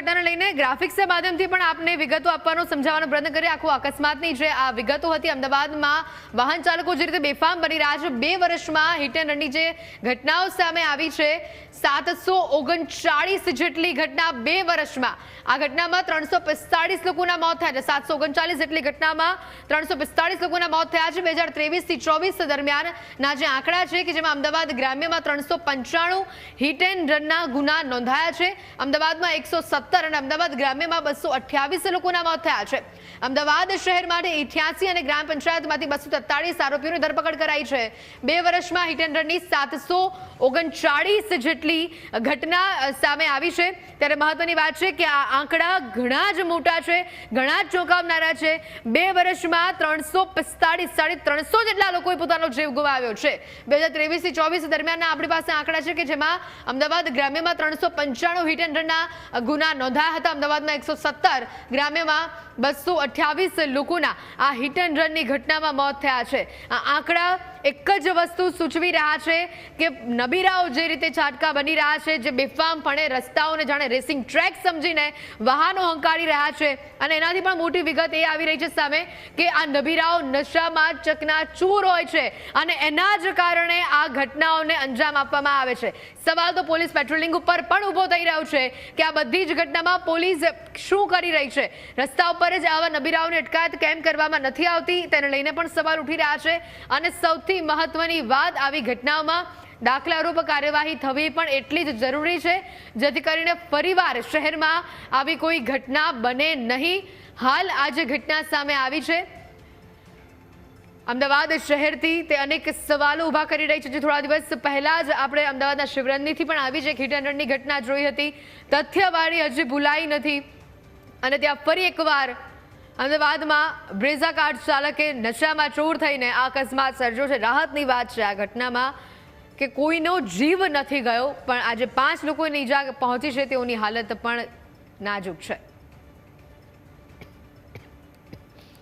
ઘટનાને લઈને ગ્રાફિક્સના માધ્યમથી પણ આપને વિગતો આપવાનો સમજાવવાનો પ્રયત્ન કરીએ. આખું અકસ્માતની જે આ વિગતો હતી, અમદાવાદમાં વાહન ચાલકો જે રીતે બેફામ બની રહ્યા છે, બે વર્ષમાં હિટ એન્ડ રનની જે ઘટનાઓ સામે આવી છે, સાતસો ઓગણચાળીસ જેટલી ઘટના બે વર્ષમાં. આ ઘટનામાં ત્રણસો પિસ્તાળીસ લોકોના મોત થયા છે. સાતસો ઓગણચાલીસ જેટલી ઘટનામાં ત્રણસો પિસ્તાળીસ લોકોના મોત થયા છે. બે હજાર ત્રેવીસથી ચોવીસ દરમિયાનના જે આંકડા છે કે જેમાં અમદાવાદ ગ્રામ્યમાં ત્રણસો પંચાણું હિટ એન્ડ રનના ગુના નોંધાયા છે. અમદાવાદમાં એકસો સત્તર અને અમદાવાદ ગ્રામ્યમાં બસો અઠ્યાવીસ લોકોના મોત થયા છે. અમદાવાદ શહેર માટે ઇઠ્યાસી અને ગ્રામ પંચાયતમાંથી બસો તેતાળીસ આરોપીઓની ધરપકડ કરાઈ છે. બે વર્ષમાં હિટ એન્ડ સાતસો ઓગણચાળીસ જેટલી ઘટના સામે આવી છે. ત્યારે મહત્વની વાત છે કે આ આંકડા ઘણા જ મોટા છે, ઘણા જ ચોંકાવનારા છે. બે વર્ષમાં ત્રણસો પિસ્તાળીસ, સાડી ત્રણસો જેટલા લોકોએ પોતાનો જીવ ગુમાવ્યો છે. બે હજાર ત્રેવીસથી ચોવીસ દરમિયાનના આપણી પાસે આંકડા છે કે જેમાં અમદાવાદ ગ્રામ્યમાં ત્રણસો પંચાણું હિટ એન્ડ રનના ગુના નોંધાયા હતા. અમદાવાદમાં એકસો સત્તર, ગ્રામ્યમાં બસો અઠ્યાવીસ લોકોના આ હિટ એન્ડ રનની ઘટનામાં મોત થયા છે. આ આંકડા એક જ વસ્તુ સૂચવી રહ્યા છે કે નબીરાઓ જે રીતે છાટકા બની રહ્યા છે, જે બેફામપણે રસ્તાઓને જાણે રેસિંગ ટ્રેક સમજીને વાહનો હંકારી રહ્યા છે અને એનાથી પણ મોટી વિગત એ આવી રહી છે સામે કે આ નબીરાઓ નશામાં ચકના ચૂર હોય છે અને એના જ કારણે આ ઘટનાઓને અંજામ આપવામાં આવે છે. સવાલ તો પોલીસ પેટ્રોલિંગ ઉપર પણ ઊભો થઈ રહ્યો છે કે આ બધી જ ઘટનામાં પોલીસ શું કરી રહી છે? રસ્તા ઉપર જ આવા નબીરાઓની અટકાયત કેમ કરવામાં નથી આવતી? તેને લઈને પણ સવાલ ઉઠી રહ્યા છે અને સૌથી મહત્વની વાત આવી ઘટનાઓમાં દાખલારૂપ કાર્યવાહી થવી પણ એટલી જ જરૂરી છે, જેથી કરીને ફરીવાર શહેરમાં આવી કોઈ ઘટના બને નહીં. હાલ આ જે ઘટના સામે આવી છે, અમદાવાદ શહેરથી તે અનેક સવાલો ઊભા કરી રહી છે, જે થોડા દિવસ પહેલાં જ આપણે અમદાવાદના શિવરંજનીથી પણ આવી છે હિટ ઘટના જોઈ હતી. તથ્યવાળી હજી ભૂલાઈ નથી. અને ત્યાં ફરી એકવાર અમદાવાદમાં બ્રેઝા કાર્ડ ચાલકે નશામાં ચોર થઈને આ અકસ્માત સર્જ્યો છે. રાહતની વાત છે આ ઘટનામાં કે કોઈનો જીવ નથી ગયો, પણ આજે પાંચ લોકોને ઈજા પહોંચી છે તેઓની હાલત પણ નાજુક છે.